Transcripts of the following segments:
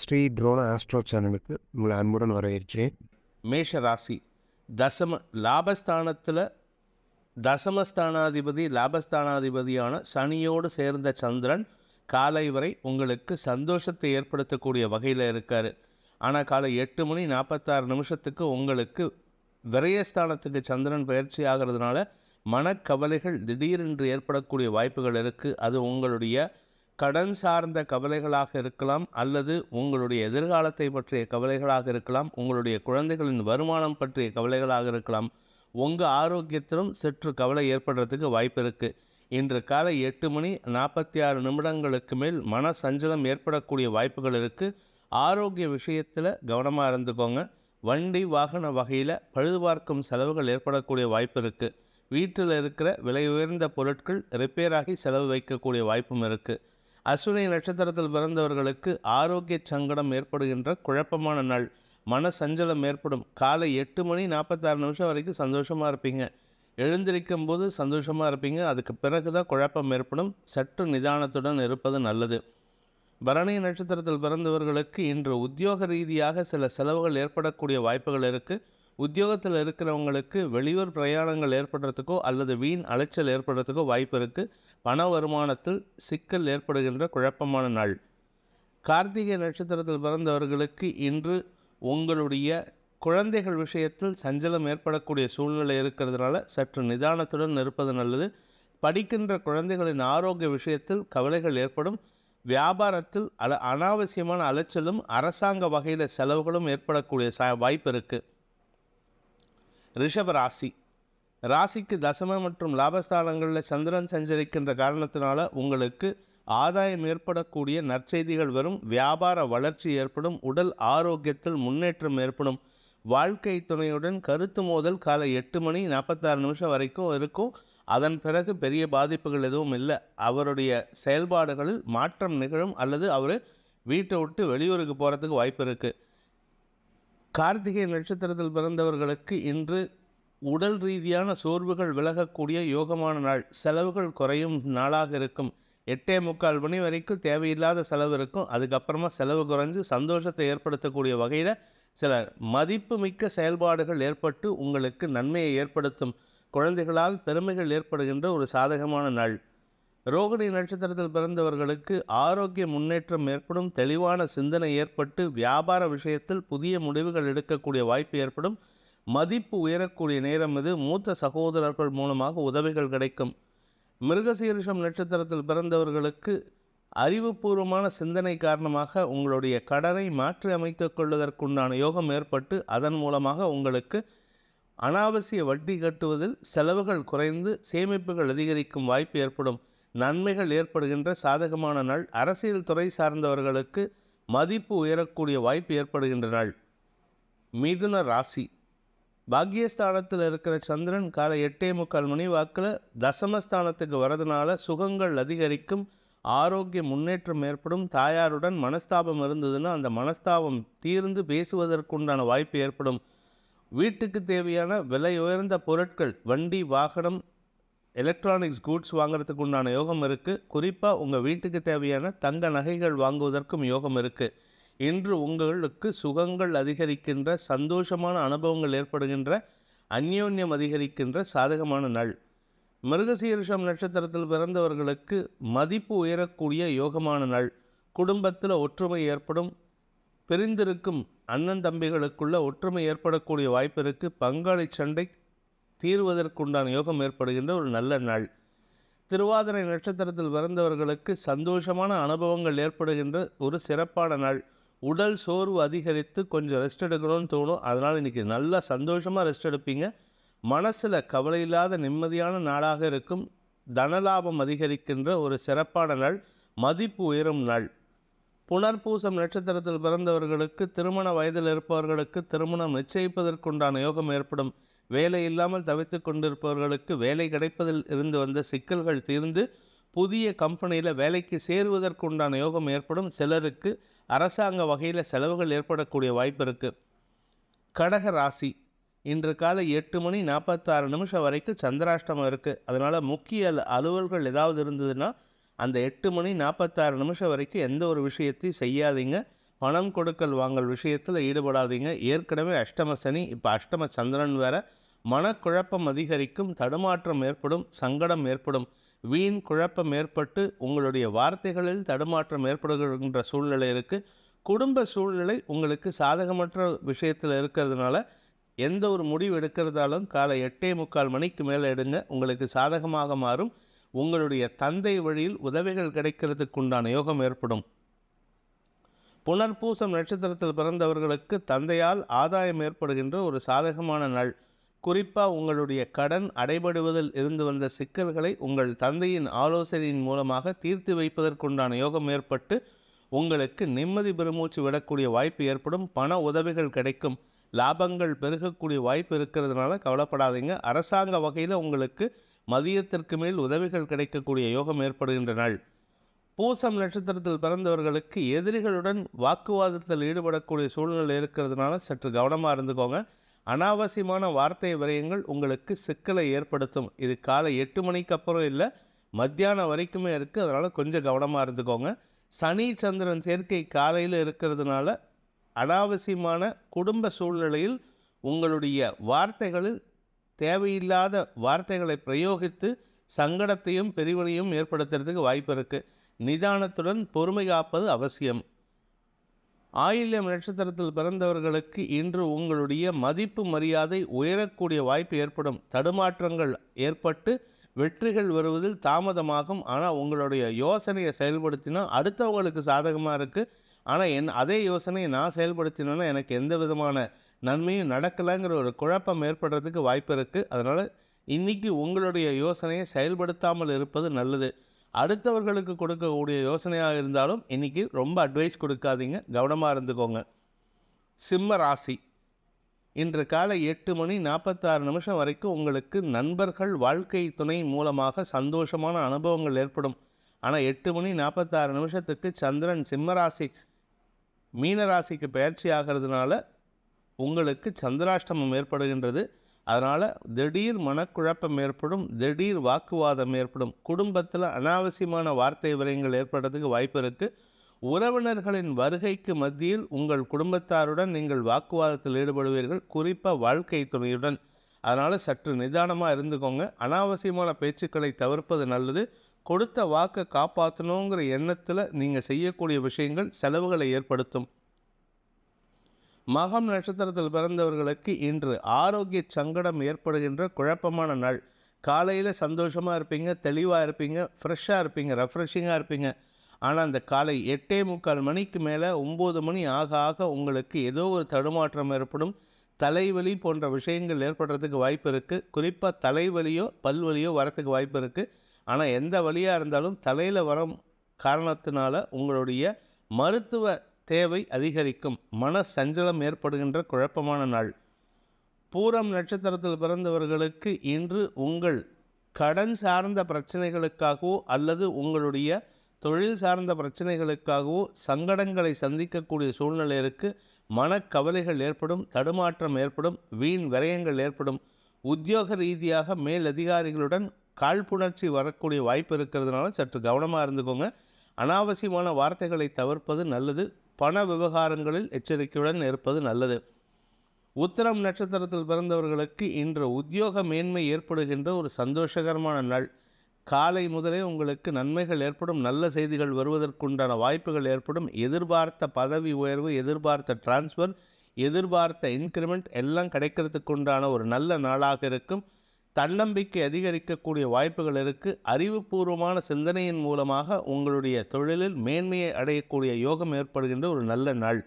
Sri ட்ரோன astro சேனலுக்கு உங்களை அன்புடன் வரவேற்கிறேன். மேஷ ராசி தசம லாபஸ்தானத்தில் தசமஸ்தானாதிபதி லாபஸ்தானாதிபதியான சனியோடு சேர்ந்த சந்திரன் காலை வரை உங்களுக்கு சந்தோஷத்தை ஏற்படுத்தக்கூடிய வகையில் இருக்கார். ஆனால் காலை எட்டு மணி நாற்பத்தாறு நிமிஷத்துக்கு உங்களுக்கு விரயஸ்தானத்துக்கு சந்திரன் பயிற்சி ஆகிறதுனால மனக்கவலைகள் திடீரென்று ஏற்படக்கூடிய வாய்ப்புகள் இருக்குது அது உங்களுடைய கடன் சார்ந்த கவலைகளாக இருக்கலாம் அல்லது உங்களுடைய எதிர்காலத்தை பற்றிய கவலைகளாக இருக்கலாம் உங்களுடைய குழந்தைகளின் வருமானம் பற்றிய கவலைகளாக இருக்கலாம். உங்கள் ஆரோக்கியத்திலும் சற்று கவலை ஏற்படுறதுக்கு வாய்ப்பு இருக்குது இன்று காலை எட்டு மணி நாற்பத்தி ஆறு நிமிடங்களுக்கு மேல் மன சஞ்சலம் ஏற்படக்கூடிய வாய்ப்புகள் இருக்குது ஆரோக்கிய விஷயத்தில் கவனமாக இருந்துக்கோங்க. வண்டி வாகன வகையில் பழுது பார்க்கும் செலவுகள் ஏற்படக்கூடிய வாய்ப்பு இருக்குது வீட்டில் இருக்கிற விலை உயர்ந்த பொருட்கள் ரிப்பேர் ஆகி செலவு வைக்கக்கூடிய வாய்ப்பும் இருக்குது அஸ்வினி நட்சத்திரத்தில் பிறந்தவர்களுக்கு ஆரோக்கிய சங்கடம் ஏற்படுகின்ற குழப்பமான நாள். மன சஞ்சலம் ஏற்படும். காலை எட்டு மணி நாற்பத்தாறு நிமிஷம் வரைக்கும் சந்தோஷமாக இருப்பீங்க. எழுந்திருக்கும் போது சந்தோஷமாக இருப்பீங்க. அதுக்கு பிறகு தான் குழப்பம் ஏற்படும். சற்று நிதானத்துடன் இருப்பது நல்லது. பரணி நட்சத்திரத்தில் பிறந்தவர்களுக்கு இன்று உத்தியோக ரீதியாக சில செலவுகள் ஏற்படக்கூடிய வாய்ப்புகள் இருக்குது உத்தியோகத்தில் இருக்கிறவங்களுக்கு வெளியூர் பிரயாணங்கள் ஏற்படுறதுக்கோ அல்லது வீண் அலைச்சல் ஏற்படுறதுக்கோ வாய்ப்பு இருக்குது பண வருமானத்தில் சிக்கல் ஏற்படுகின்ற குழப்பமான நாள். கார்த்திகை நட்சத்திரத்தில் பிறந்தவர்களுக்கு இன்று உங்களுடைய குழந்தைகள் விஷயத்தில் சஞ்சலம் ஏற்படக்கூடிய சூழ்நிலை இருக்கிறதுனால சற்று நிதானத்துடன் இருப்பது நல்லது. படிக்கின்ற குழந்தைகளின் ஆரோக்கிய விஷயத்தில் கவலைகள் ஏற்படும். வியாபாரத்தில் அல அனாவசியமான அலைச்சலும் அரசாங்க வகையில் செலவுகளும் ஏற்படக்கூடிய ச வாய்ப்பு இருக்குது ரிஷப ராசி. ராசிக்கு தசம மற்றும் லாபஸ்தானங்களில் சந்திரன் சஞ்சரிக்கின்ற காரணத்தினால உங்களுக்கு ஆதாயம் ஏற்படக்கூடிய நற்செய்திகள் வரும். வியாபார வளர்ச்சி ஏற்படும். உடல் ஆரோக்கியத்தில் முன்னேற்றம் ஏற்படும். வாழ்க்கை துணையுடன் கருத்து மோதல் காலை எட்டு மணி நாற்பத்தாறு நிமிஷம் வரைக்கும் இருக்கும். அதன் பிறகு பெரிய பாதிப்புகள் எதுவும் இல்லை. அவருடைய செயல்பாடுகளில் மாற்றம் நிகழும் அல்லது அவர் வீட்டை விட்டு வெளியூருக்கு போகிறதுக்கு வாய்ப்பு இருக்குது கார்த்திகை நட்சத்திரத்தில் பிறந்தவர்களுக்கு இன்று உடல் ரீதியான சோர்வுகள் விலகக்கூடிய யோகமான நாள். செலவுகள் குறையும் நாளாக இருக்கும். எட்டே முக்கால் மணி வரைக்கும் தேவையில்லாத செலவு இருக்கும். அதுக்கப்புறமா செலவு குறைஞ்சு சந்தோஷத்தை ஏற்படுத்தக்கூடிய வகையில் சில மதிப்புமிக்க செயல்பாடுகள் ஏற்பட்டு உங்களுக்கு நன்மையை ஏற்படுத்தும். குழந்தைகளால் பெருமைகள் ஏற்படுகின்ற ஒரு சாதகமான நாள். ரோகிணி நட்சத்திரத்தில் பிறந்தவர்களுக்கு ஆரோக்கிய முன்னேற்றம் ஏற்படும் தெளிவான சிந்தனை ஏற்பட்டு வியாபார விஷயத்தில் புதிய முடிவுகள் எடுக்கக்கூடிய வாய்ப்பு ஏற்படும். மதிப்பு உயரக்கூடிய நேரம் இது. மூத்த சகோதரர்கள் மூலமாக உதவிகள் கிடைக்கும். மிருகசீரிஷம் நட்சத்திரத்தில் பிறந்தவர்களுக்கு அறிவுபூர்வமான சிந்தனை காரணமாக உங்களுடைய கடனை மாற்றி அமைத்துக் கொள்வதற்குண்டான யோகம் ஏற்பட்டு அதன் மூலமாக உங்களுக்கு அனாவசிய வட்டி கட்டுவதில் செலவுகள் குறைந்து சேமிப்புகள் அதிகரிக்கும் வாய்ப்பு ஏற்படும். நன்மைகள் ஏற்படுகின்ற சாதகமான நாள். அரசியல் துறை சார்ந்தவர்களுக்கு மதிப்பு உயரக்கூடிய வாய்ப்பு ஏற்படுகின்ற நாள். மிதுன ராசி. பாக்யஸ்தானத்தில் இருக்கிற சந்திரன் காலை எட்டே முக்கால் மணி வாக்கில் தசமஸ்தானத்துக்கு வரதுனால சுகங்கள் அதிகரிக்கும். ஆரோக்கிய முன்னேற்றம் ஏற்படும். தாயாருடன் மனஸ்தாபம் இருந்ததுன்னா அந்த மனஸ்தாபம் தீர்ந்து பேசுவதற்குண்டான வாய்ப்பு ஏற்படும். வீட்டுக்கு தேவையான விலை உயர்ந்த பொருட்கள் வண்டி வாகனம் எலக்ட்ரானிக்ஸ் கூட்ஸ் வாங்குறதுக்கு உண்டான யோகம் இருக்குது குறிப்பாக உங்கள் வீட்டுக்கு தேவையான தங்க நகைகள் வாங்குவதற்கும் யோகம் இருக்குது இன்று உங்களுக்கு சுகங்கள் அதிகரிக்கின்ற சந்தோஷமான அனுபவங்கள் ஏற்படுகின்ற அந்யோன்யம் அதிகரிக்கின்ற சாதகமான நாள். மிருகசீரிஷம் நட்சத்திரத்தில் பிறந்தவர்களுக்கு மதிப்பு உயரக்கூடிய யோகமான நாள். குடும்பத்தில் ஒற்றுமை ஏற்படும். பிரிந்திருக்கும் அண்ணன் தம்பிகளுக்குள்ள ஒற்றுமை ஏற்படக்கூடிய வாய்ப்பு இருக்குது பங்காளி சண்டை தீர்வதற்குண்டான யோகம் ஏற்படுகின்ற ஒரு நல்ல நாள். திருவாதிரை நட்சத்திரத்தில் பிறந்தவர்களுக்கு சந்தோஷமான அனுபவங்கள் ஏற்படுகின்ற ஒரு சிறப்பான நாள். உடல் சோர்வு அதிகரித்து கொஞ்சம் ரெஸ்ட் எடுக்கணும்னு தோணும். அதனால் இன்றைக்கி நல்லா சந்தோஷமாக ரெஸ்ட் எடுப்பீங்க. மனசில் கவலை இல்லாத நிம்மதியான நாளாக இருக்கும். தனலாபம் அதிகரிக்கின்ற ஒரு சிறப்பான நாள். மதிப்பு உயரும் நாள். புனர்பூசம் நட்சத்திரத்தில் பிறந்தவர்களுக்கு திருமண வயதில் இருப்பவர்களுக்கு திருமணம் நிச்சயிப்பதற்குண்டான யோகம் ஏற்படும். வேலை இல்லாமல் தவித்து கொண்டிருப்பவர்களுக்கு வேலை கிடைப்பதில் இருந்து வந்த சிக்கல்கள் தீர்ந்து புதிய கம்பெனியில் வேலைக்கு சேருவதற்குண்டான யோகம் ஏற்படும். சிலருக்கு அரசாங்க வகையில் செலவுகள் ஏற்படக்கூடிய வாய்ப்பு இருக்குது கடக ராசி. இன்று காலை எட்டு மணி நாற்பத்தாறு நிமிஷம் வரைக்கும் சந்திராஷ்டமம் இருக்குது அதனால் முக்கிய அலுவல்கள் ஏதாவது இருந்ததுன்னா அந்த எட்டு மணி நாற்பத்தாறு நிமிஷம் வரைக்கும் எந்த ஒரு விஷயத்தையும் செய்யாதீங்க. பணம் கொடுக்கல் வாங்கல் விஷயத்தில் ஈடுபடாதீங்க. ஏற்கனவே அஷ்டம சனி இப்போ அஷ்டம சந்திரன் வேறு. மனக்குழப்பம் அதிகரிக்கும் தடுமாற்றம் ஏற்படும் சங்கடம் ஏற்படும். வீண் குழப்பம் ஏற்பட்டு உங்களுடைய வார்த்தைகளில் தடுமாற்றம் ஏற்படுகின்ற சூழ்நிலை இருக்குது குடும்ப சூழ்நிலை உங்களுக்கு சாதகமற்ற விஷயத்தில் இருக்கிறதுனால எந்த ஒரு முடிவு எடுக்கிறதாலும் காலை எட்டே முக்கால் மணிக்கு மேலே எடுங்க. உங்களுக்கு சாதகமாக மாறும். உங்களுடைய தந்தை வழியில் உதவிகள் கிடைக்கிறதுக்கு உண்டான யோகம் ஏற்படும். புனர்பூசம் நட்சத்திரத்தில் பிறந்தவர்களுக்கு தந்தையால் ஆதாயம் ஏற்படுகின்ற ஒரு சாதகமான நாள். குறிப்பாக உங்களுடைய கடன் அடைபடுவதில் இருந்து வந்த சிக்கல்களை உங்கள் தந்தையின் ஆலோசனையின் மூலமாக தீர்த்து வைப்பதற்குண்டான யோகம் ஏற்பட்டு உங்களுக்கு நிம்மதி பெருமூச்சு விடக்கூடிய வாய்ப்பு ஏற்படும் பண உதவிகள் கிடைக்கும் லாபங்கள் பெருகக்கூடிய வாய்ப்பு இருக்கிறதுனால கவலைப்படாதீங்க. அரசாங்க வகையில் உங்களுக்கு மதியத்திற்கு மேல் உதவிகள் கிடைக்கக்கூடிய யோகம் ஏற்படுகின்ற நாள். பூசம் நட்சத்திரத்தில் பிறந்தவர்களுக்கு எதிரிகளுடன் வாக்குவாதத்தில் ஈடுபடக்கூடிய சூழ்நிலை இருக்கிறதுனால சற்று கவனமாக இருந்துக்கோங்க. அனாவசியமான வார்த்தை விரயங்கள் உங்களுக்கு சிக்கலை ஏற்படுத்தும். இது காலை எட்டு மணிக்கு அப்புறம் இல்லை மத்தியானம் வரைக்குமே இருக்குது அதனால் கொஞ்சம் கவனமாக இருந்துக்கோங்க. சனி சந்திரன் சேர்க்கை காலையில் இருக்கிறதுனால அனாவசியமான குடும்ப சூழ்நிலையில் உங்களுடைய வார்த்தைகளில் தேவையில்லாத வார்த்தைகளை பிரயோகித்து சங்கடத்தையும் பிரிவினையும் ஏற்படுத்துறதுக்கு வாய்ப்பு இருக்குது நிதானத்துடன் பொறுமை காப்பது அவசியம். ஆயில்யம் நட்சத்திரத்தில் பிறந்தவர்களுக்கு இன்று உங்களுடைய மதிப்பு மரியாதை உயரக்கூடிய வாய்ப்பு ஏற்படும். தடுமாற்றங்கள் ஏற்பட்டு வெற்றிகள் வருவதில் தாமதமாகும். ஆனால் உங்களுடைய யோசனையை செயல்படுத்தினா அடுத்தவங்களுக்கு சாதகமாக இருக்குது ஆனால் என் அதே யோசனையை நான் செயல்படுத்தினேன்னா எனக்கு எந்த விதமான நன்மையும் நடக்கலைங்கிற ஒரு குழப்பம் ஏற்படுறதுக்கு வாய்ப்பு இருக்குது அதனால் இன்றைக்கி உங்களுடைய யோசனையை செயல்படுத்தாமல் இருப்பது நல்லது. அடுத்தவர்களுக்கு கொடுக்கக்கூடிய யோசனையாக இருந்தாலும் இன்றைக்கி ரொம்ப அட்வைஸ் கொடுக்காதீங்க. கவனமாக இருந்துக்கோங்க. சிம்ம ராசி. இன்று காலை எட்டு மணி நாற்பத்தாறு நிமிஷம் வரைக்கும் உங்களுக்கு நண்பர்கள் வாழ்க்கை துணை மூலமாக சந்தோஷமான அனுபவங்கள் ஏற்படும். ஆனால் எட்டு மணி நாற்பத்தாறு நிமிஷத்துக்கு சந்திரன் சிம்மராசி மீனராசிக்கு பயிற்சி ஆகிறதுனால உங்களுக்கு சந்திராஷ்டமம் ஏற்படுகின்றது. அதனால் திடீர் மனக்குழப்பம் ஏற்படும் திடீர் வாக்குவாதம் ஏற்படும். குடும்பத்தில் அனாவசியமான வார்த்தை விரயங்கள் ஏற்படுறதுக்கு வாய்ப்பு இருக்குது உறவினர்களின் வருகைக்கு மத்தியில் உங்கள் குடும்பத்தாருடன் நீங்கள் வாக்குவாதத்தில் ஈடுபடுவீர்கள். குறிப்பாக வாழ்க்கை துணையுடன். அதனால் சற்று நிதானமாக இருந்துக்கோங்க. அனாவசியமான பேச்சுக்களை தவிர்ப்பது நல்லது. கொடுத்த வாக்கை காப்பாற்றணுங்கிற எண்ணத்தில் நீங்கள் செய்யக்கூடிய விஷயங்கள் செலவுகளை ஏற்படுத்தும். மகம் நட்சத்திரத்தில் பிறந்தவர்களுக்கு இன்று ஆரோக்கிய சங்கடம் ஏற்படுகின்ற குழப்பமான நாள். காலையில் சந்தோஷமாக இருப்பீங்க தெளிவாக இருப்பீங்க ஃப்ரெஷ்ஷாக இருப்பீங்க ரெஃப்ரெஷிங்காக இருப்பீங்க. ஆனால் அந்த காலை எட்டே முக்கால் மணிக்கு மேலே ஒம்பது மணி ஆக ஆக உங்களுக்கு ஏதோ ஒரு தடுமாற்றம் ஏற்படும். தலைவலி போன்ற விஷயங்கள் ஏற்படுறதுக்கு வாய்ப்பு இருக்குது குறிப்பாக தலைவலியோ பல்வலியோ வரத்துக்கு வாய்ப்பு இருக்குது ஆனால் எந்த வழியாக இருந்தாலும் தலையில் வரும் காரணத்தினால உங்களுடைய மருத்துவ தேவை அதிகரிக்கும். மன சஞ்சலம் ஏற்படுகின்ற குழப்பமான நாள். பூரம் நட்சத்திரத்தில் பிறந்தவர்களுக்கு இன்று உங்கள் கடன் சார்ந்த பிரச்சனைகளுக்காகவோ அல்லது உங்களுடைய தொழில் சார்ந்த பிரச்சனைகளுக்காகவோ சங்கடங்களை சந்திக்கக்கூடிய சூழ்நிலை இருக்குது மனக்கவலைகள் ஏற்படும் தடுமாற்றம் ஏற்படும் வீண் விரயங்கள் ஏற்படும். உத்தியோக ரீதியாக மேலதிகாரிகளுடன் காழ்ப்புணர்ச்சி வரக்கூடிய வாய்ப்பு இருக்கிறதுனால சற்று கவனமாக இருந்துக்கோங்க. அனாவசியமான வார்த்தைகளை தவிர்ப்பது நல்லது. பண விவகாரங்களில் எச்சரிக்கையுடன் இருப்பது நல்லது. உத்தரம் நட்சத்திரத்தில் பிறந்தவர்களுக்கு இன்று உத்தியோக மேன்மை ஏற்படுகின்ற ஒரு சந்தோஷகரமான நாள். காலை முதலே உங்களுக்கு நன்மைகள் ஏற்படும் நல்ல செய்திகள் வருவதற்குண்டான வாய்ப்புகள் ஏற்படும். எதிர்பார்த்த பதவி உயர்வு எதிர்பார்த்த டிரான்ஸ்ஃபர் எதிர்பார்த்த இன்க்ரிமெண்ட் எல்லாம் கிடைக்கிறதுக்கு உண்டான ஒரு நல்ல நாளாக இருக்கும். தன்னம்பிக்கை அதிகரிக்கக்கூடிய வாய்ப்புகள் இருக்குது அறிவுபூர்வமான சிந்தனையின் மூலமாக உங்களுடைய தொழிலில் மேன்மையை அடையக்கூடிய யோகம் ஏற்படுகின்ற ஒரு நல்ல நாள்.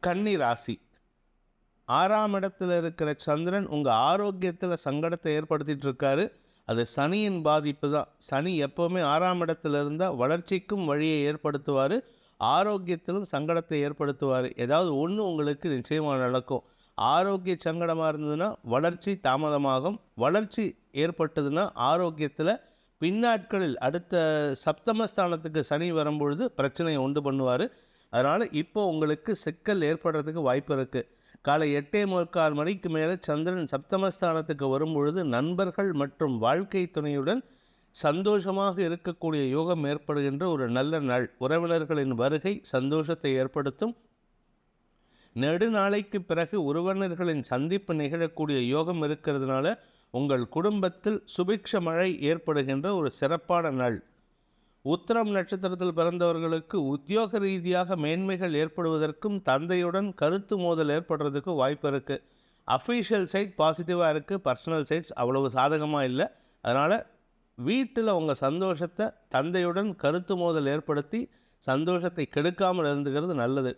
கன்னி ராசி. ஆறாம் இடத்துல இருக்கிற சந்திரன் உங்கள் ஆரோக்கியத்தில் சங்கடத்தை ஏற்படுத்திட்டு இருக்காரு. அது சனியின் பாதிப்பு தான். சனி எப்போவுமே ஆறாம் இடத்துல இருந்தால் வளர்ச்சிக்கும் வழியை ஏற்படுத்துவார். ஆரோக்கியத்திலும் சங்கடத்தை ஏற்படுத்துவார். ஏதாவது ஒன்று உங்களுக்கு நிச்சயமாக நடக்கும். ஆரோக்கிய சங்கடமாக இருந்ததுன்னா வளர்ச்சி தாமதமாகும். வளர்ச்சி ஏற்பட்டதுன்னா ஆரோக்கியத்தில் பின்னாட்களில் அடுத்த சப்தமஸ்தானத்துக்கு சனி வரும்பொழுது பிரச்சனையை உண்டு பண்ணுவார். அதனால் இப்போ உங்களுக்கு சிக்கல் ஏற்படுறதுக்கு வாய்ப்பு இருக்குது காலை எட்டே முக்கால் மணிக்கு மேலே சந்திரன் சப்தமஸ்தானத்துக்கு வரும்பொழுது நண்பர்கள் மற்றும் வாழ்க்கை துணையுடன் சந்தோஷமாக இருக்கக்கூடிய யோகம் ஏற்படுகின்ற ஒரு நல்ல நாள். உறவினர்களின் வருகை சந்தோஷத்தை ஏற்படுத்தும். நெடுநாளைக்கு பிறகு உறவினர்களின் சந்திப்பு நிகழக்கூடிய யோகம் இருக்கிறதுனால உங்கள் குடும்பத்தில் சுபிக்ஷ மழை ஏற்படுகின்ற ஒரு சிறப்பான நாள். உத்தரம் நட்சத்திரத்தில் பிறந்தவர்களுக்கு உத்தியோக ரீதியாக மேன்மைகள் ஏற்படுவதற்கும் தந்தையுடன் கருத்து மோதல் ஏற்படுறதுக்கு வாய்ப்பு இருக்குது அஃபீஷியல் சைட் பாசிட்டிவாக இருக்குது பர்சனல் சைட்ஸ் அவ்வளவு சாதகமாக இல்லை. அதனால் வீட்டில் உங்கள் சந்தோஷத்தை தந்தையுடன் கருத்து மோதல் ஏற்படுத்தி சந்தோஷத்தை கெடுக்காமல் இருந்துக்கிறது நல்லது.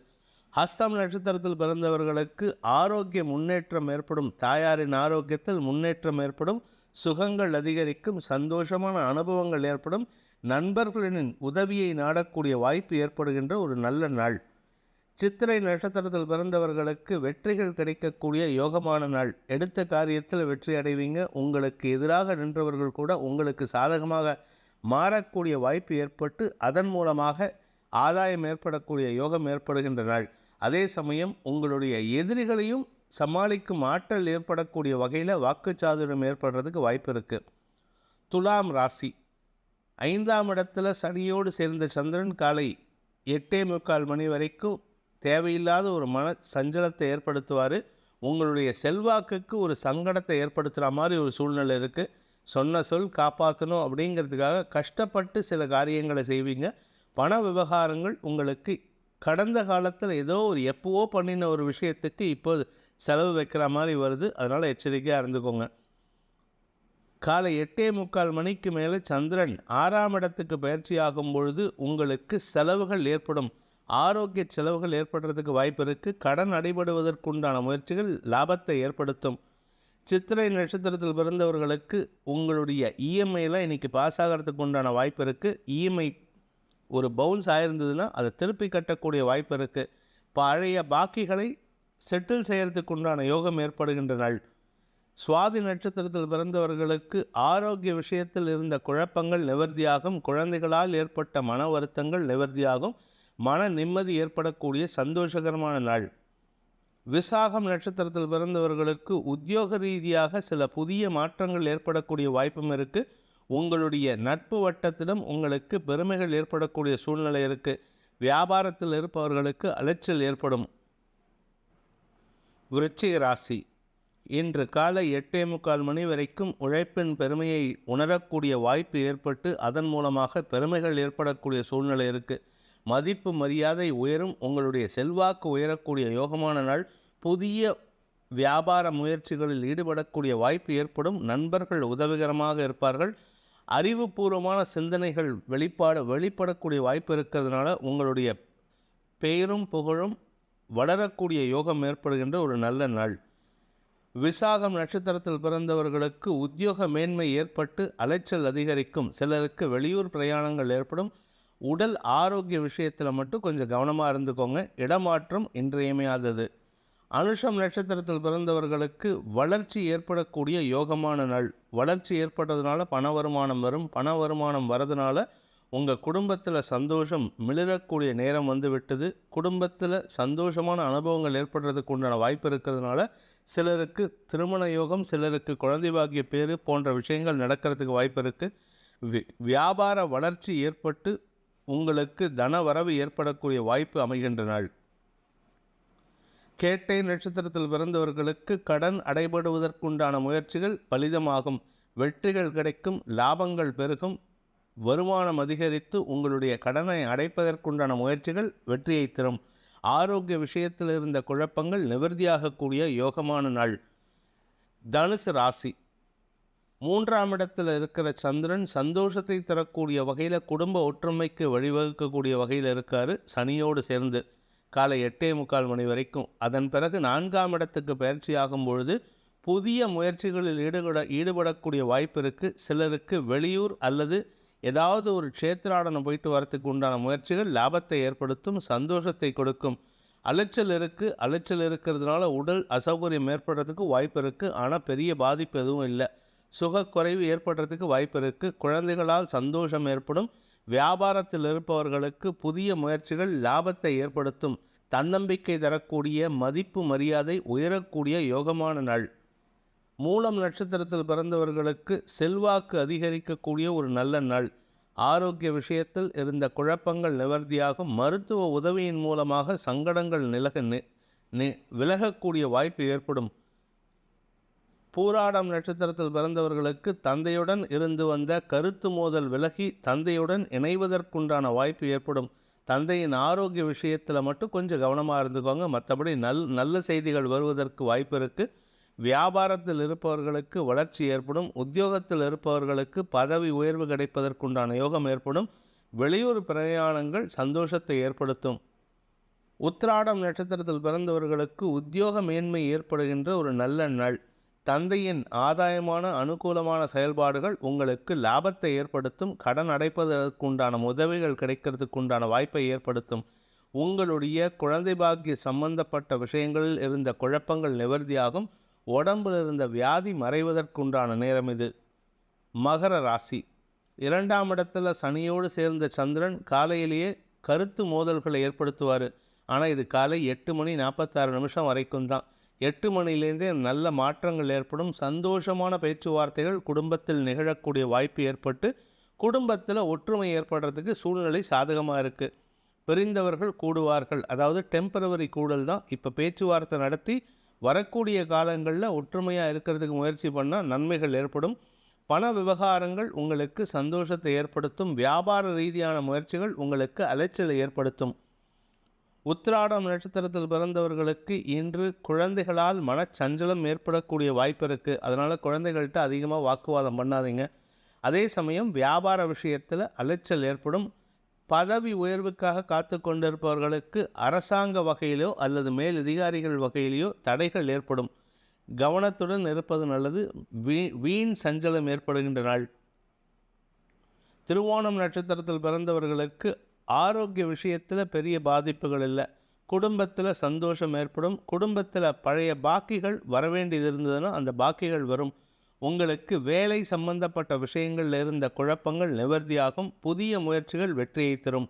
ஹஸ்தம் நட்சத்திரத்தில் பிறந்தவர்களுக்கு ஆரோக்கிய முன்னேற்றம் ஏற்படும் தாயாரின் ஆரோக்கியத்தில் முன்னேற்றம் ஏற்படும் சுகங்கள் அதிகரிக்கும் சந்தோஷமான அனுபவங்கள் ஏற்படும் நண்பர்களின் உதவியை நாடக்கூடிய வாய்ப்பு ஏற்படுகின்ற ஒரு நல்ல நாள். சித்திரை நட்சத்திரத்தில் பிறந்தவர்களுக்கு வெற்றிகள் கிடைக்கக்கூடிய யோகமான நாள். எடுத்த காரியத்தில் வெற்றி அடைவீங்க. உங்களுக்கு எதிராக நின்றவர்கள் கூட உங்களுக்கு சாதகமாக மாறக்கூடிய வாய்ப்பு ஏற்பட்டு அதன் மூலமாக ஆதாயம் ஏற்படக்கூடிய யோகம் ஏற்படுகின்ற நாள். அதே சமயம் உங்களுடைய எதிரிகளையும் சமாளிக்கும் ஆற்றல் ஏற்படக்கூடிய வகையில் வாக்குச்சாதுரியம் ஏற்படுறதுக்கு வாய்ப்பு இருக்குது துலாம் ராசி. ஐந்தாம் இடத்துல சனியோடு சேர்ந்த சந்திரன் காலை எட்டே முக்கால் மணி வரைக்கும் தேவையில்லாத ஒரு மன சஞ்சலத்தை ஏற்படுத்துவார். உங்களுடைய செல்வாக்குக்கு ஒரு சங்கடத்தை ஏற்படுத்துகிற மாதிரி ஒரு சூழ்நிலை இருக்குது சொன்ன சொல் காப்பாற்றணும் அப்படிங்கிறதுக்காக கஷ்டப்பட்டு சில காரியங்களை செய்வீங்க. பண விவகாரங்கள் உங்களுக்கு கடந்த காலத்தில் ஏதோ ஒரு எப்போவோ பண்ணின ஒரு விஷயத்துக்கு இப்போது செலவு வைக்கிற மாதிரி வருது. அதனால் எச்சரிக்கையாக இருந்துக்கோங்க. காலை எட்டே முக்கால் மணிக்கு மேலே சந்திரன் ஆறாம் இடத்துக்கு பயிற்சியாகும் பொழுது உங்களுக்கு செலவுகள் ஏற்படும். ஆரோக்கிய செலவுகள் ஏற்படுறதுக்கு வாய்ப்பு இருக்குது கடன் அடைபடுவதற்குண்டான முயற்சிகள் லாபத்தை ஏற்படுத்தும். சித்திரை நட்சத்திரத்தில் பிறந்தவர்களுக்கு உங்களுடைய இஎம்ஐயில் இன்றைக்கி பாஸ் ஆகிறதுக்கு உண்டான வாய்ப்பு இருக்குது இஎம்ஐ ஒரு பவுன்ஸ் ஆயிருந்ததுன்னா அதை திருப்பி கட்டக்கூடிய வாய்ப்பு இருக்குது பழைய பாக்கிகளை செட்டில் செய்கிறதுக்கு உண்டான யோகம் ஏற்படுகின்ற நாள். சுவாதி நட்சத்திரத்தில் பிறந்தவர்களுக்கு ஆரோக்கிய விஷயத்தில் இருந்த குழப்பங்கள் நிவர்த்தியாகும். குழந்தைகளால் ஏற்பட்ட மன வருத்தங்கள் நிவர்த்தியாகும். மன நிம்மதி ஏற்படக்கூடிய சந்தோஷகரமான நாள். விசாகம் நட்சத்திரத்தில் பிறந்தவர்களுக்கு உத்தியோக ரீதியாக சில புதிய மாற்றங்கள் ஏற்படக்கூடிய வாய்ப்பும் இருக்குது உங்களுடைய நட்பு வட்டத்திலும் உங்களுக்கு பெருமைகள் ஏற்படக்கூடிய சூழ்நிலை இருக்குது வியாபாரத்தில் இருப்பவர்களுக்கு அலைச்சல் ஏற்படும். விருச்சிக ராசி. இன்று காலை எட்டே முக்கால் மணி வரைக்கும் உழைப்பின் பெருமையை உணரக்கூடிய வாய்ப்பு ஏற்பட்டு அதன் மூலமாக பெருமைகள் ஏற்படக்கூடிய சூழ்நிலை இருக்குது மதிப்பு மரியாதை உயரும். உங்களுடைய செல்வாக்கு உயரக்கூடிய யோகமான நாள். புதிய வியாபார முயற்சிகளில் ஈடுபடக்கூடிய வாய்ப்பு ஏற்படும். நண்பர்கள் உதவிகரமாக இருப்பார்கள். அறிவுபூர்வமான சிந்தனைகள் வெளிப்பாடு வெளிப்படக்கூடிய வாய்ப்பு இருக்கிறதுனால உங்களுடைய பெயரும் புகழும் வளரக்கூடிய யோகம் ஏற்படுகின்ற ஒரு நல்ல நாள். விசாகம் நட்சத்திரத்தில் பிறந்தவர்களுக்கு உத்தியோக மேன்மை ஏற்பட்டு அலைச்சல் அதிகரிக்கும். சிலருக்கு வெளியூர் பிரயாணங்கள் ஏற்படும். உடல் ஆரோக்கிய விஷயத்தில் மட்டும் கொஞ்சம் கவனமாக இருந்துக்கோங்க. இடமாற்றம் இன்றியமையாதது. அனுஷம் நட்சத்திரத்தில் பிறந்தவர்களுக்கு வளர்ச்சி ஏற்படக்கூடிய யோகமான நாள். வளர்ச்சி ஏற்பட்டதுனால பண வருமானம் வரும். பண வருமானம் வரதுனால உங்கள் குடும்பத்தில் சந்தோஷம் மிளிரக்கூடிய நேரம் வந்து விட்டது குடும்பத்தில் சந்தோஷமான அனுபவங்கள் ஏற்படுறதுக்கு உண்டான வாய்ப்பு இருக்கிறதுனால சிலருக்கு திருமண யோகம் சிலருக்கு குழந்தை பாக்கிய பேர் போன்ற விஷயங்கள் நடக்கிறதுக்கு வாய்ப்பு இருக்குது வியாபார வளர்ச்சி ஏற்பட்டு உங்களுக்கு தன வரவு ஏற்படக்கூடிய வாய்ப்பு அமைகின்ற நாள். கேட்டை நட்சத்திரத்தில் பிறந்தவர்களுக்கு கடன் அடைபடுவதற்குண்டான முயற்சிகள் பலிதமாகும். வெற்றிகள் கிடைக்கும் லாபங்கள் பெருகும். வருமானம் அதிகரித்து உங்களுடைய கடனை அடைப்பதற்குண்டான முயற்சிகள் வெற்றியை தரும். ஆரோக்கிய விஷயத்தில் இருந்த குழப்பங்கள் நிவர்த்தியாகக்கூடிய யோகமான நாள். தனுசு ராசி. மூன்றாம் இடத்தில் இருக்கிற சந்திரன் சந்தோஷத்தை தரக்கூடிய வகையில் குடும்ப ஒற்றுமைக்கு வழிவகுக்கக்கூடிய வகையில் இருக்கார். சனியோடு சேர்ந்து. காலை எட்டே முக்கால் மணி வரைக்கும். அதன் பிறகு நான்காம் இடத்துக்கு பயிற்சியாகும் பொழுது புதிய முயற்சிகளில் ஈடுபட ஈடுபடக்கூடிய வாய்ப்பு இருக்குது சிலருக்கு வெளியூர் அல்லது ஏதாவது ஒரு க்ஷேத்திராடனம் போயிட்டு வரத்துக்கு உண்டான முயற்சிகள் லாபத்தை ஏற்படுத்தும் சந்தோஷத்தை கொடுக்கும். அலைச்சல் இருக்குது அலைச்சல் இருக்கிறதுனால உடல் அசௌகரியம் ஏற்படுறதுக்கு வாய்ப்பு இருக்குது ஆனால் பெரிய பாதிப்பு எதுவும் இல்லை. சுகக்குறைவு ஏற்படுறதுக்கு வாய்ப்பு இருக்குது குழந்தைகளால் சந்தோஷம் ஏற்படும். வியாபாரத்தில் இருப்பவர்களுக்கு புதிய முயற்சிகள் லாபத்தை ஏற்படுத்தும். தன்னம்பிக்கை தரக்கூடிய மதிப்பு மரியாதை உயரக்கூடிய யோகமான நாள். மூலம் நட்சத்திரத்தில் பிறந்தவர்களுக்கு செல்வாக்கு அதிகரிக்கக்கூடிய ஒரு நல்ல நாள். ஆரோக்கிய விஷயத்தில் இருந்த குழப்பங்கள் நிவர்த்தியாகும். மருத்துவ உதவியின் மூலமாக சங்கடங்கள் நிலக நி- விலகக்கூடிய வாய்ப்பு ஏற்படும். பூராடம் நட்சத்திரத்தில் பிறந்தவர்களுக்கு தந்தையுடன் இருந்து வந்த கருத்து மோதல் விலகி தந்தையுடன் இணைவதற்குண்டான வாய்ப்பு ஏற்படும். தந்தையின் ஆரோக்கிய விஷயத்தில் மட்டும் கொஞ்சம் கவனமாக இருந்துக்கோங்க. மற்றபடி நல் நல்ல செய்திகள் வருவதற்கு வாய்ப்பு இருக்குது வியாபாரத்தில் இருப்பவர்களுக்கு வளர்ச்சி ஏற்படும். உத்தியோகத்தில் இருப்பவர்களுக்கு பதவி உயர்வு கிடைப்பதற்குண்டான யோகம் ஏற்படும். வெளியூர் பிரயாணங்கள் சந்தோஷத்தை ஏற்படுத்தும். உத்திராடம் நட்சத்திரத்தில் பிறந்தவர்களுக்கு உத்தியோக மேன்மை ஏற்படுகின்ற ஒரு நல்ல நாள். தந்தையின் ஆதாயமான அனுகூலமான செயல்பாடுகள் உங்களுக்கு லாபத்தை ஏற்படுத்தும் கடன் அடைப்பதற்குண்டான உதவிகள் கிடைக்கிறதுக்குண்டான வாய்ப்பை ஏற்படுத்தும். உங்களுடைய குழந்தை பாக்கிய சம்பந்தப்பட்ட விஷயங்களில் இருந்த குழப்பங்கள் நிவர்த்தியாகும். உடம்பில் இருந்த வியாதி மறைவதற்குண்டான நேரம் இது. மகர ராசி. இரண்டாம் இடத்துல சனியோடு சேர்ந்த சந்திரன் காலையிலேயே கருத்து மோதல்களை ஏற்படுத்துவார். ஆனால் இது காலை எட்டு மணி நாற்பத்தாறு நிமிஷம் வரைக்கும் தான். எட்டு மணிலேருந்தே நல்ல மாற்றங்கள் ஏற்படும். சந்தோஷமான பேச்சுவார்த்தைகள் குடும்பத்தில் நிகழக்கூடிய வாய்ப்பு ஏற்பட்டு குடும்பத்தில் ஒற்றுமை ஏற்படுறதுக்கு சூழ்நிலை சாதகமாக இருக்குது பிரிந்தவர்கள் கூடுவார்கள். அதாவது டெம்பரவரி கூடல் தான். இப்போ பேச்சுவார்த்தை நடத்தி வரக்கூடிய காலங்களில் ஒற்றுமையாக இருக்கிறதுக்கு முயற்சி பண்ணால் நன்மைகள் ஏற்படும். பண விவகாரங்கள் உங்களுக்கு சந்தோஷத்தை ஏற்படுத்தும். வியாபார ரீதியான முயற்சிகள் உங்களுக்கு அலைச்சலை ஏற்படுத்தும். உத்திராடம் நட்சத்திரத்தில் பிறந்தவர்களுக்கு இன்று குழந்தைகளால் மனச்சஞ்சலம் ஏற்படக்கூடிய வாய்ப்பு இருக்குது அதனால் குழந்தைகள்கிட்ட அதிகமாக வாக்குவாதம் பண்ணாதீங்க. அதே சமயம் வியாபார விஷயத்தில் அலைச்சல் ஏற்படும். பதவி உயர்வுக்காக காத்து கொண்டிருப்பவர்களுக்கு அரசாங்க வகையிலோ அல்லது மேலதிகாரிகள் வகையிலேயோ தடைகள் ஏற்படும். கவனத்துடன் இருப்பது நல்லது. வீ வீண் சஞ்சலம் ஏற்படுகின்ற நாள். திருவோணம் நட்சத்திரத்தில் பிறந்தவர்களுக்கு ஆரோக்கிய விஷயத்தில் பெரிய பாதிப்புகள் இல்லை. குடும்பத்தில் சந்தோஷம் ஏற்படும். குடும்பத்தில் பழைய பாக்கிகள் வரவேண்டியது இருந்ததுன்னா அந்த பாக்கிகள் வரும். உங்களுக்கு வேலை சம்பந்தப்பட்ட விஷயங்களில் இருந்த குழப்பங்கள் நிவர்த்தியாகும். புதிய முயற்சிகள் வெற்றியை தரும்.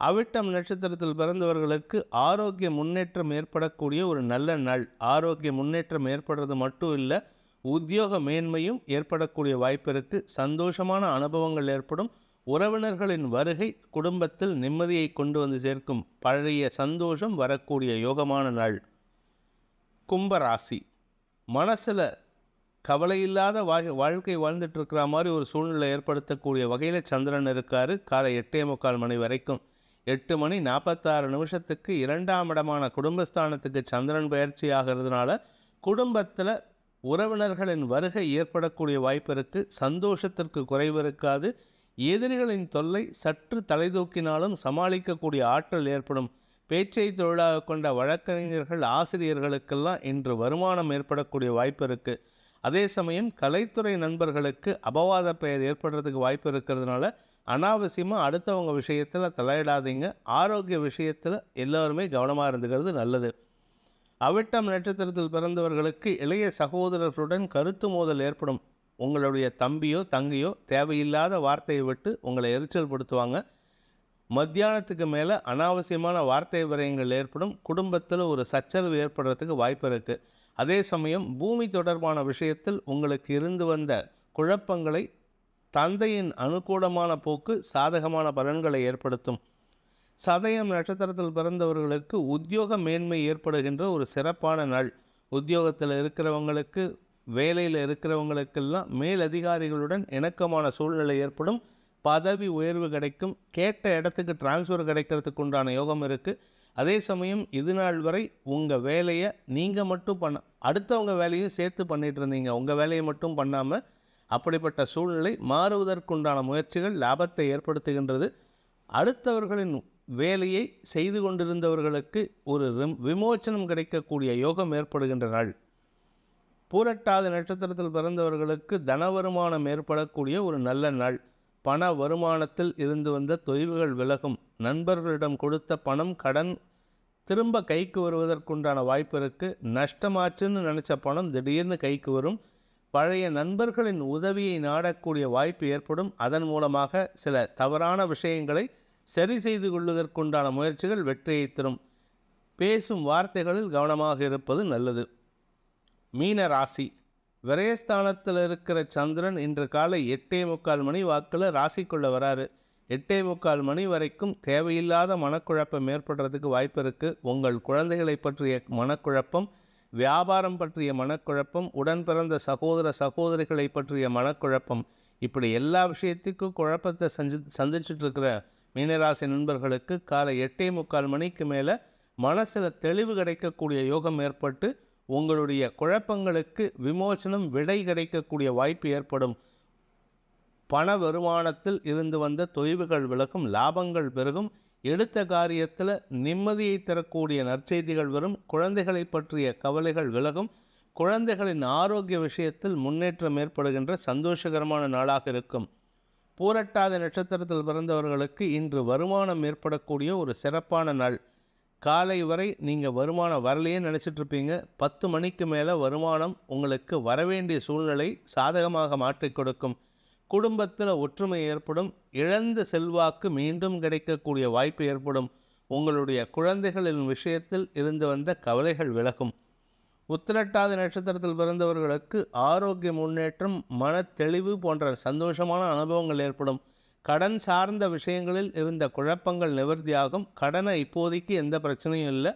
அவிட்டம் நட்சத்திரத்தில் பிறந்தவர்களுக்கு ஆரோக்கிய முன்னேற்றம் ஏற்படக்கூடிய ஒரு நல்ல நாள். ஆரோக்கிய முன்னேற்றம் ஏற்படுறது மட்டும் இல்லை உத்தியோக மேன்மையும் ஏற்படக்கூடிய வாய்ப்பு இருக்குது சந்தோஷமான அனுபவங்கள் ஏற்படும். உறவினர்களின் வருகை குடும்பத்தில் நிம்மதியை கொண்டு வந்து சேர்க்கும் பழைய சந்தோஷம் வரக்கூடிய யோகமான நாள். கும்பராசி. மனசில் கவலையில்லாத வா வாழ்க்கை வாழ்ந்துட்டுருக்கிற மாதிரி ஒரு சூழ்நிலை ஏற்படுத்தக்கூடிய வகையில் சந்திரன் இருக்கார். காலை எட்டே முக்கால் மணி வரைக்கும். எட்டு மணி நாற்பத்தாறு நிமிஷத்துக்கு இரண்டாம் இடமான குடும்பஸ்தானத்துக்கு சந்திரன் பயிற்சி ஆகிறதுனால குடும்பத்தில் உறவினர்களின் வருகை ஏற்படக்கூடிய வாய்ப்பு இருக்குது சந்தோஷத்திற்கு குறைவு இருக்காது. எதிரிகளின் தொல்லை சற்று தலைதூக்கினாலும் சமாளிக்கக்கூடிய ஆற்றல் ஏற்படும். பேச்சை தொழிலாக கொண்ட வழக்கறிஞர்கள் ஆசிரியர்களுக்கெல்லாம் இன்று வருமானம் ஏற்படக்கூடிய வாய்ப்பு இருக்குது அதே சமயம் கலைத்துறை நண்பர்களுக்கு அபவாத பெயர் ஏற்படுறதுக்கு வாய்ப்பு இருக்கிறதுனால அனாவசியமாக அடுத்தவங்க விஷயத்தில் தலையிடாதீங்க. ஆரோக்கிய விஷயத்தில் எல்லோருமே கவனமாக இருந்துக்கிறது நல்லது. அவிட்டம் நட்சத்திரத்தில் பிறந்தவர்களுக்கு இளைய சகோதரர்களுடன் கருத்து மோதல் ஏற்படும். உங்களுடைய தம்பியோ தங்கையோ தேவையில்லாத வார்த்தையை விட்டு உங்களை எரிச்சல் படுத்துவாங்க மத்தியானத்துக்கு மேலே அனாவசியமான வார்த்தை விரயங்கள் ஏற்படும். குடும்பத்தில் ஒரு சச்சரவு ஏற்படுறதுக்கு வாய்ப்பு இருக்குது அதே சமயம் பூமி தொடர்பான விஷயத்தில் உங்களுக்கு இருந்து வந்த குழப்பங்களை தந்தையின் அனுகூலமான போக்கு சாதகமான பலன்களை ஏற்படுத்தும். சதயம் நட்சத்திரத்தில் பிறந்தவர்களுக்கு உத்தியோக மேன்மை ஏற்படுகின்ற ஒரு சிறப்பான நாள். உத்தியோகத்தில் இருக்கிறவங்களுக்கு வேலையில் இருக்கிறவங்களுக்கெல்லாம் மேலதிகாரிகளுடன் இணக்கமான சூழ்நிலை ஏற்படும். பதவி உயர்வு கிடைக்கும். கேட்ட இடத்துக்கு டிரான்ஸ்ஃபர் கிடைக்கிறதுக்கு உண்டான யோகம் இருக்குது அதே சமயம் இது நாள் வரை உங்கள் வேலையை நீங்கள் மட்டும் பண்ண அடுத்தவங்க வேலையும் சேர்த்து பண்ணிகிட்டு இருந்தீங்க. உங்கள் வேலையை மட்டும் பண்ணாமல் அப்படிப்பட்ட சூழ்நிலை மாறுவதற்குண்டான முயற்சிகள் லாபத்தை ஏற்படுத்துகின்றது. அடுத்தவர்களின் வேலையை செய்து கொண்டிருந்தவர்களுக்கு ஒரு விமோச்சனம் கிடைக்கக்கூடிய யோகம் ஏற்படுகின்ற நாள். பூரட்டாத நட்சத்திரத்தில் பிறந்தவர்களுக்கு தன வருமானம் ஏற்படக்கூடிய ஒரு நல்ல நாள். பண வருமானத்தில் இருந்து வந்த தொய்வுகள் விலகும். நண்பர்களிடம் கொடுத்த பணம் கடன் திரும்ப கைக்கு வருவதற்குண்டான வாய்ப்பு இருக்குது நஷ்டமாச்சுன்னு நினச்ச பணம் திடீர்னு கைக்கு வரும். பழைய நண்பர்களின் உதவியை நாடக்கூடிய வாய்ப்பு ஏற்படும். அதன் மூலமாக சில தவறான விஷயங்களை சரி செய்து கொள்வதற்குண்டான முயற்சிகள் வெற்றியை தரும். பேசும் வார்த்தைகளில் கவனமாக இருப்பது நல்லது. மீன ராசி. விரயஸ்தானத்தில் இருக்கிற சந்திரன் இன்று காலை எட்டே முக்கால் மணி வாக்கில் ராசிக்குள்ளே வராரு. எட்டே முக்கால் மணி வரைக்கும் தேவையில்லாத மனக்குழப்பம் ஏற்படுறதுக்கு வாய்ப்பு இருக்குது உங்கள் குழந்தைகளை பற்றிய மனக்குழப்பம் வியாபாரம் பற்றிய மனக்குழப்பம் உடன் பிறந்த சகோதர சகோதரிகளை பற்றிய மனக்குழப்பம். இப்படி எல்லா விஷயத்துக்கும் குழப்பத்தை சந்தி சந்திச்சுட்டு இருக்கிற மீனராசி நண்பர்களுக்கு காலை எட்டே முக்கால் மணிக்கு மேலே மனசில் தெளிவு கிடைக்கக்கூடிய யோகம் ஏற்பட்டு உங்களுடைய குழப்பங்களுக்கு விமோசனம் விடை கிடைக்கக்கூடிய வாய்ப்பு ஏற்படும். பண வருமானத்தில் இருந்து வந்த தொய்வுகள் விலகும் லாபங்கள் பெருகும். எடுத்த காரியத்தில் நிம்மதியை தரக்கூடிய நற்செய்திகள் வரும். குழந்தைகளை பற்றிய கவலைகள் விலகும். குழந்தைகளின் ஆரோக்கிய விஷயத்தில் முன்னேற்றம் ஏற்படுகின்ற சந்தோஷகரமான நாளாக இருக்கும். பூரட்டாத நட்சத்திரத்தில் பிறந்தவர்களுக்கு இன்று வருமானம் ஏற்படக்கூடிய ஒரு சிறப்பான நாள். காலை வரை நீங்கள் வருமானம் வரலையே நினச்சிட்ருப்பீங்க பத்து மணிக்கு மேலே வருமானம் உங்களுக்கு வரவேண்டிய சூழ்நிலை சாதகமாக மாற்றிக் கொடுக்கும். குடும்பத்தில் ஒற்றுமை ஏற்படும். இழந்த செல்வாக்கு மீண்டும் கிடைக்கக்கூடிய வாய்ப்பு ஏற்படும். உங்களுடைய குழந்தைகளின் விஷயத்தில் இருந்து வந்த கவலைகள் விலகும். உத்திரட்டாத நட்சத்திரத்தில் பிறந்தவர்களுக்கு ஆரோக்கிய முன்னேற்றம் மன தெளிவு போன்ற சந்தோஷமான அனுபவங்கள் ஏற்படும். கடன் சார்ந்த விஷயங்களில் இருந்த குழப்பங்கள் நிவர்த்தியாகும். கடனை இப்போதைக்கு எந்த பிரச்சனையும் இல்லை.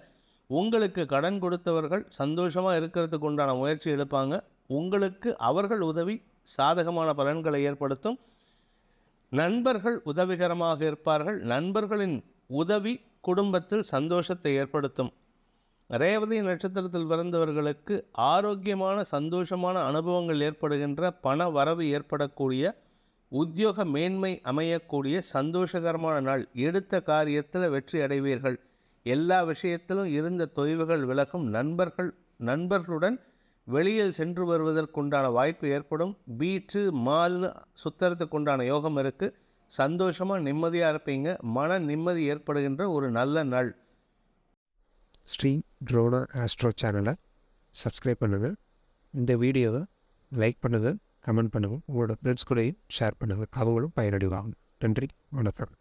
உங்களுக்கு கடன் கொடுத்தவர்கள் சந்தோஷமாக இருக்கிறதுக்கு உண்டான முயற்சி எடுப்பாங்க. உங்களுக்கு அவர்கள் உதவி சாதகமான பலன்களை ஏற்படுத்தும். நண்பர்கள் உதவிகரமாக இருப்பார்கள். நண்பர்களின் உதவி குடும்பத்தில் சந்தோஷத்தை ஏற்படுத்தும். ரேவதி நட்சத்திரத்தில் பிறந்தவர்களுக்கு ஆரோக்கியமான சந்தோஷமான அனுபவங்கள் ஏற்படுகின்ற பண வரவு ஏற்படக்கூடிய உத்தியோக மேன்மை அமையக்கூடிய சந்தோஷகரமான நாள். எடுத்த காரியத்தில் வெற்றி அடைவீர்கள். எல்லா விஷயத்திலும் இருந்த தொய்வுகள் விலகும். நண்பர்கள் நண்பர்களுடன் வெளியில் சென்று வருவதற்குண்டான வாய்ப்பு ஏற்படும். பீச்சு மால்னு சுத்தறதுக்குண்டான யோகம் இருக்குது சந்தோஷமாக நிம்மதியாக இருப்பீங்க. மன நிம்மதி ஏற்படுகின்ற ஒரு நல்ல நாள். ஸ்ரீ ட்ரோனா ஆஸ்ட்ரோ சேனலை சப்ஸ்கிரைப் பண்ணுங்கள் இந்த வீடியோவை லைக் பண்ணுங்கள் கமெண்ட் பண்ணுங்கள். உங்களோட ஃப்ரெண்ட்ஸ் கூடயும் ஷேர் பண்ணுங்கள். அவங்களும் பயனடைவாங்க. நன்றி. வணக்கம்.